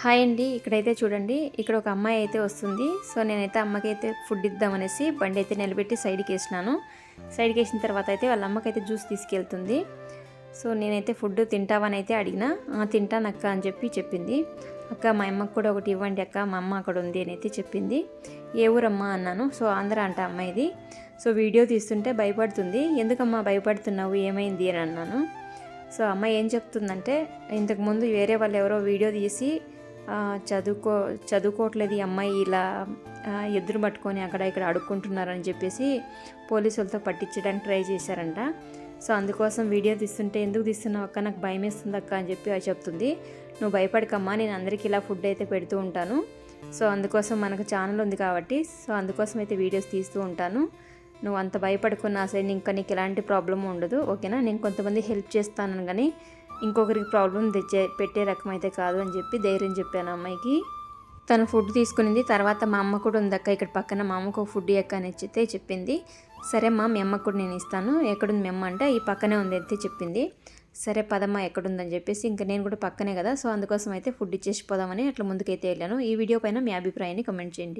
Hi అండి. ఇక్కడైతే చూడండి. ఇక్కడ ఒక అమ్మాయి అయితే వస్తుంది. సో నేనైతే అమ్మకైతే ఫుడ్ ఇద్దామనేసి బండి అయితే నిలబెట్టి సైడ్కి వేసినాను. సైడ్కి వేసిన తర్వాత అయితే వాళ్ళ అమ్మకైతే జ్యూస్ తీసుకెళ్తుంది. సో నేనైతే ఫుడ్ తింటావని అయితే అడిగిన తింటాను అక్క అని చెప్పి చెప్పింది. అక్క మా అమ్మకు కూడా ఒకటి ఇవ్వండి అక్క. మా అమ్మ అక్కడ ఉంది అని అయితే చెప్పింది. ఏ ఊరమ్మా అన్నాను. సో ఆంధ్ర అంట అమ్మాయిది. సో వీడియో తీస్తుంటే భయపడుతుంది. ఎందుకమ్మా భయపడుతున్నావు? ఏమైంది? అని అన్నాను. సో అమ్మాయి ఏం చెప్తుందంటే ఇంతకుముందు వేరే వాళ్ళు ఎవరో వీడియో తీసి చదువుకో చదువుకోవట్లేదు ఈ అమ్మాయి ఇలా ఎదురు పట్టుకొని అక్కడ ఇక్కడ అడుక్కుంటున్నారని చెప్పేసి పోలీసులతో పట్టించడానికి ట్రై చేశారంట. సో అందుకోసం వీడియో తీస్తుంటే ఎందుకు తీస్తున్నావు అక్క? నాకు భయం వేస్తుంది అక్క అని చెప్పి అది చెప్తుంది. నువ్వు భయపడకమ్మా నేను అందరికీ ఇలా ఫుడ్ అయితే పెడుతూ ఉంటాను. సో అందుకోసం మనకు ఛానల్ ఉంది కాబట్టి సో అందుకోసం అయితే వీడియోస్ తీస్తూ ఉంటాను. నువ్వు అంత భయపడుకున్నా సైడ్ ఇంకా నీకు ఎలాంటి ప్రాబ్లం ఉండదు ఓకేనా? నేను కొంతమంది హెల్ప్ చేస్తాను కానీ ఇంకొకరికి ప్రాబ్లం తెచ్చే పెట్టే రకం అయితే కాదు అని చెప్పి ధైర్యం చెప్పాను అమ్మాయికి. తను ఫుడ్ తీసుకునింది. తర్వాత మా అమ్మ కూడా ఉందక్క ఇక్కడ పక్కన మా అమ్మకు ఫుడ్ ఎక్క అని ఇచ్చితే చెప్పింది. సరే మా మీ అమ్మకు కూడా నేను ఇస్తాను. ఎక్కడుంది మీ అమ్మ అంటే ఈ పక్కనే ఉంది అయితే చెప్పింది. సరే పదమ్మా ఎక్కడుందని చెప్పేసి ఇంకా నేను కూడా పక్కనే కదా సో అందుకోసం అయితే ఫుడ్ ఇచ్చేసి పోదామని అట్లా ముందుకైతే వెళ్ళాను. ఈ వీడియో పైన మీ అభిప్రాయాన్ని కమెంట్ చేయండి.